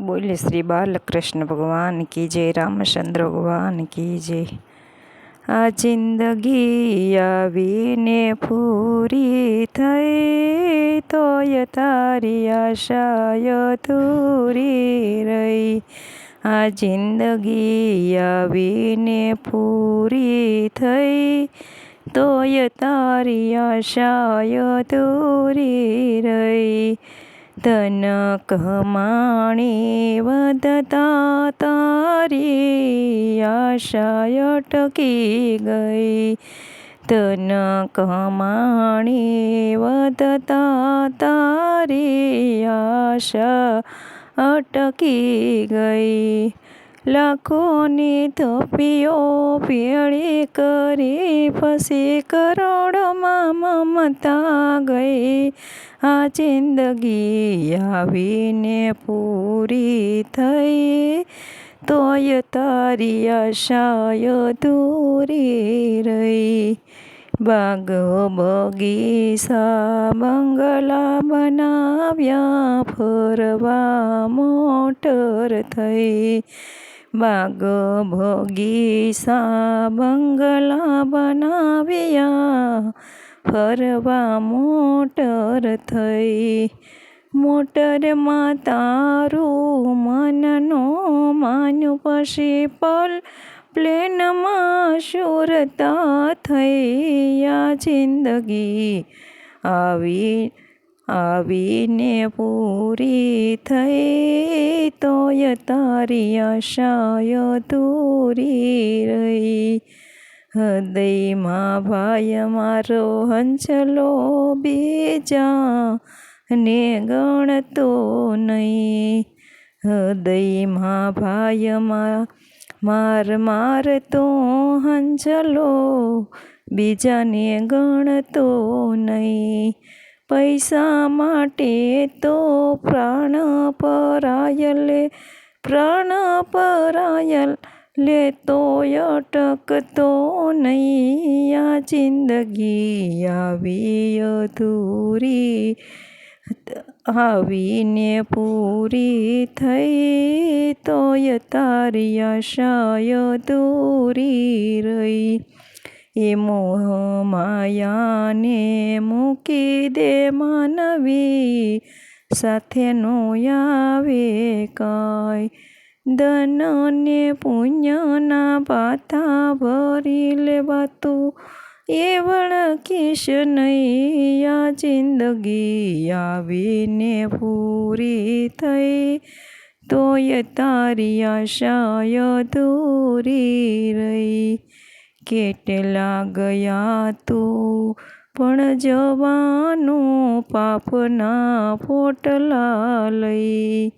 બોલે શ્રી બાલકૃષ્ણ ભગવાન કી જય, રામચંદ્ર ભગવાન કી જય. આ જિંદગી આવીને પૂરી થઈ તોય તારી આશાય અધૂરી રહી. આ જિંદગી આવીને પૂરી થઈ તોય તારી આશાય અધૂરી રહી. ધન કમાણી વધતા તારી આશા અટકી ગઈ? ધન કમાણી વધતા તારી આશા અટકી ગઈ? લાખોની થપીઓ ભેળી કરી પછી કરોડોમાં મમતા ગઈ. આ જિંદગી આવીને પૂરી થઈ. તોય તારી આશાય દૂરી રહી. બાગ બગીસા બંગલા બનાવ્યા ફરવા મોટર થઈ. બાગ ભોગીસા બંગલા બનાવ્યા ફરવા મોટર થઈ મોટરમાં તારું મનનો માન્યું પછી પલ પ્લેનમાં શુરતા આ જિંદગી. આવી, આવીને પૂરી થઈ તોય તારી આશાય દૂરી રહી. હૃદયમાં ભાઈ મારો હંચલો બીજા ને ગણતો નહીં. હૃદયમાં ભાઈ માર મારતો હંજલો, બીજાને ગણતો નહીં. પૈસા માટે તો પ્રાણ પરાયલે, પ્રાણ પરાયલ લેતો અટકતો નહીં. આ જિંદગી આવી અધૂરી. આવીને પૂરી થઈ તોય તારી આશાય દૂરી રહી. એ મોહ માયાને મૂકી દે માનવી. સાથે નો આવે કાંઈ ધન ને પુણ્યના પાતા ભરી લેવાતું એ વળકીશ નહીં આ જિંદગી આવીને પૂરી થઈ. તોય તારી આશાય દૂરી રહી. કેટલા ગયા તું પણ જવાનું પાપના પોટલા લઈ.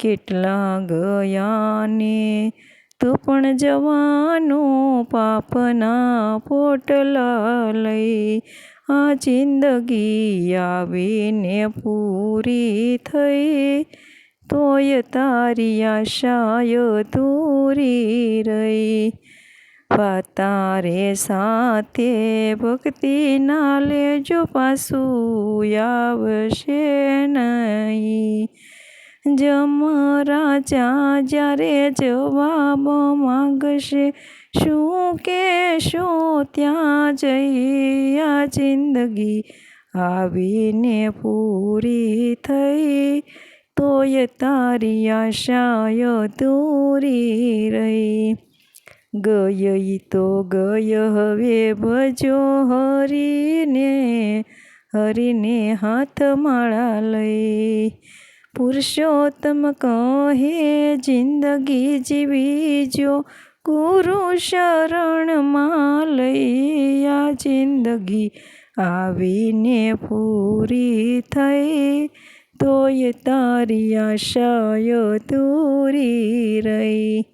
કેટલા ગયા ને તો પણ જવાનું પાપના પોટલા લઈ આ જિંદગી આવીને પૂરી થઈ. તોય તારી આશાય દૂરી રહી. પાતારે સાથે ભક્તિ ના લેજો પાછું આવશે નહીં. જમ રાજા જ્યારે જવાબ માગશે. શું કહેશો ત્યાં જઈ આ જિંદગી? આવીને પૂરી થઈ તોય તારી આશાય દૂરી રહી. ગઈ તો ગય હવે ભજો હરીને હરીને હાથ માળા લઈ. પુરુષોત્તમ કહે, જિંદગી જીવી જો, ગુરુ શરણમાં લઈ આ જિંદગી આવીને પૂરી થઈ. તોય તારી આશાયો દૂરી રહી.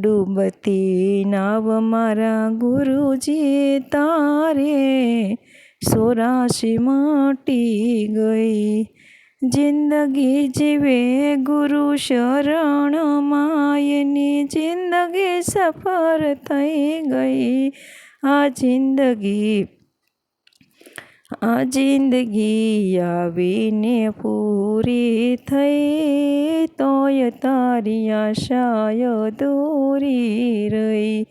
ડૂબતી નાવ મારા ગુરુજી તારે, સોરાશી માટી ગઈ. જિંદગી જીવે ગુરુ શરણ માયની જિંદગી સફર થઈ ગઈ. આ જિંદગી આ જિંદગી આવીને પૂરી થઈ, તોય તારી આશાય દોરી રહી.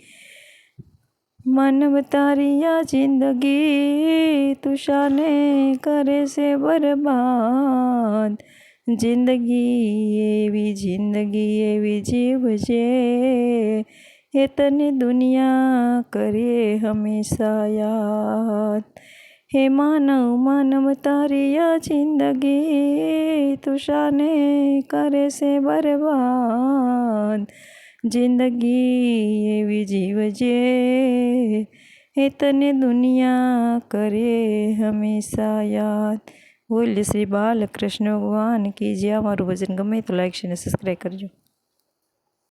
માનવ તારી આ જિંદગી તુષાને કરે છે બરબાદ. જિંદગી એવી જિંદગી એવી જીવજે એ તને દુનિયા કરે હંમેશા યાદ. હે માનવ માનવ તારી આ જિંદગી તુષાને કરે છે બરબાદ. જિંદગી એવી જીવજે એ તને દુનિયા કરે હંમેશા યાદ. બોલ શ્રી બાલકૃષ્ણ ભગવાન કી જે અમારું ભજન ગમે તો લાઈક છે અને સબસ્ક્રાઈબ કરજો.